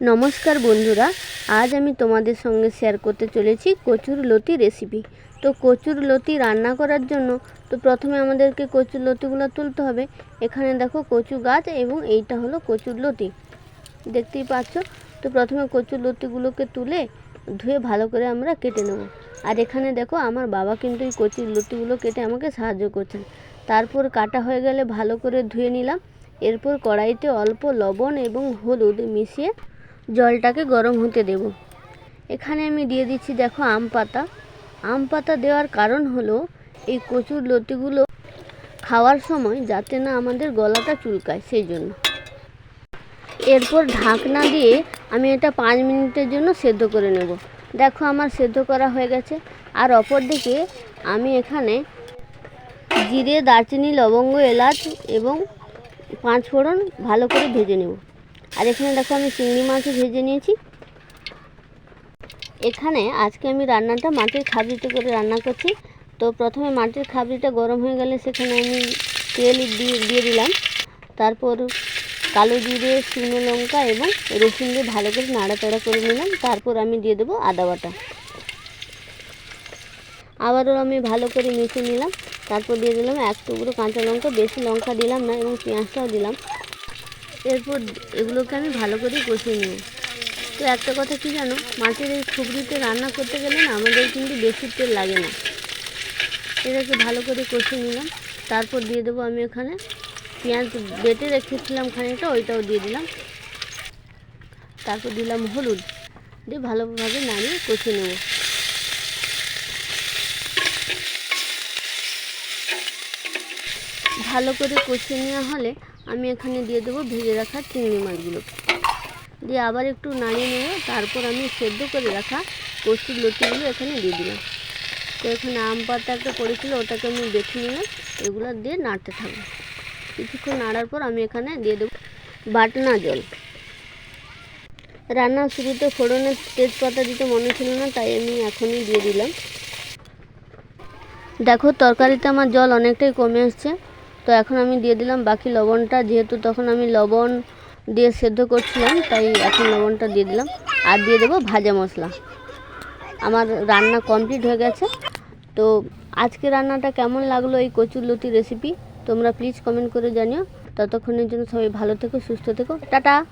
নমস্কার বন্ধুরা, আজ আমি তোমাদের সঙ্গে শেয়ার করতে চলেছি কচুর লতি রেসিপি তো কচুর লতি রান্না করার জন্য, তো প্রথমে আমাদেরকে কচুর লতিগুলো তুলতে হবে। এখানে দেখো কচু গাছ এবং এইটা হলো কচুর লতি। দেখতেই পাচ্ছ? তো প্রথমে কচুর লতিগুলোকে তুলে ধুয়ে ভালো করে আমরা কেটে নেব। আর এখানে দেখো আমার বাবা কিন্তু এই কচুর লতিগুলো কেটে আমাকে সাহায্য করছেন। তারপর কাটা হয়ে গেলে ভালো করে ধুয়ে নিলাম। এরপর কড়াইতে অল্প লবণ এবং হলুদ মিশিয়ে জলটাকে গরম হতে দেব। এখানে আমি দিয়ে দিচ্ছি দেখো আম পাতা। আম পাতা দেওয়ার কারণ হলো, এই কচুর লতিগুলো খাওয়ার সময় যাতে না আমাদের গলাটা চুলকায়, সেই জন্য। এরপর ঢাকনা দিয়ে আমি এটা পাঁচ মিনিটের জন্য সেদ্ধ করে নেব। দেখো আমার সেদ্ধ করা হয়ে গেছে। আর অপর দিকে আমি এখানে জিরে, দারচিনি, লবঙ্গ, এলাচ এবং পাঁচ ফোড়ন ভালো করে ভেজে নেব। আর এখানে দেখো আমি চিংড়ি মাছও ভেজে নিয়েছি। এখানে আজকে আমি রান্নাটা মাটির খাবড়িতে করে রান্না করছি। তো প্রথমে মাটির খাবড়িটা গরম হয়ে গেলে সেখানে আমি তেল দিয়ে দিয়ে দিলাম। তারপর কালো জিরে, শুকনো লঙ্কা এবং রসুন দিয়ে ভালো করে নাড়াচাড়া করে নিলাম। তারপর আমি দিয়ে দেবো আদা বাটা। আবারও আমি ভালো করে মিশিয়ে নিলাম। তারপর দিয়ে দিলাম এক টুকরো কাঁচা লঙ্কা। বেশি লঙ্কা দিলাম না এবং পেঁয়াজটাও দিলাম। এরপর এগুলোকে আমি ভালো করে কষিয়ে নেব তো একটা কথা কি জানো? মাছের এই খুবড়িতে রান্না করতে গেলে না আমাদের কিন্তু বেশি তেল লাগে না। এটাকে ভালো করে কষিয়ে নিলাম। তারপর দিয়ে দেবো আমি এখানে পেঁয়াজ বেটে রেখেছিলাম খানিকটা, ওইটাও দিয়ে দিলাম। তারপর দিলাম হলুদ। দিয়ে ভালোভাবে নাড়িয়ে কষিয়ে নেব। ভালো করে কষিয়ে নেওয়া হলে আমি এখানে দিয়ে দেবো ভেজে রাখা চিংড়ি মাছগুলো। দিয়ে আবার একটু নাড়িয়ে নেব তারপর আমি সেদ্ধ করে রাখা কচুর লতিগুলো এখানে দিয়ে দিলাম। তো এখানে আম পাতা একটা পড়েছিল, ওটাকে আমি বেছে নিলাম, এগুলো দিয়ে নাড়তে থাকব। কিছুক্ষণ নাড়ার পর আমি এখানে দিয়ে দেবো বাটনা জল। রান্নার শুরুতে ফোড়নের তেজপাতা দিতে মনে ছিল না, তাই আমি এখনই দিয়ে দিলাম। দেখো, তরকারিতে আমার জল অনেকটাই কমে আসছে। তো এখন আমি দিয়ে দিলাম বাকি লবণটা, যেহেতু তখন আমি লবণ দিয়ে সেদ্ধ করছিলাম, তাই এখন লবণটা দিয়ে দিলাম। আর দিয়ে দেবো ভাজা মশলা। আমার রান্না কমপ্লিট হয়ে গেছে। তো আজকে রান্নাটা কেমন লাগল এই কচুর লতি রেসিপি তোমরা প্লিজ কমেন্ট করে জানিও। ততক্ষণের জন্য সবাই ভালো থেকো, সুস্থ থেকো। টাটা!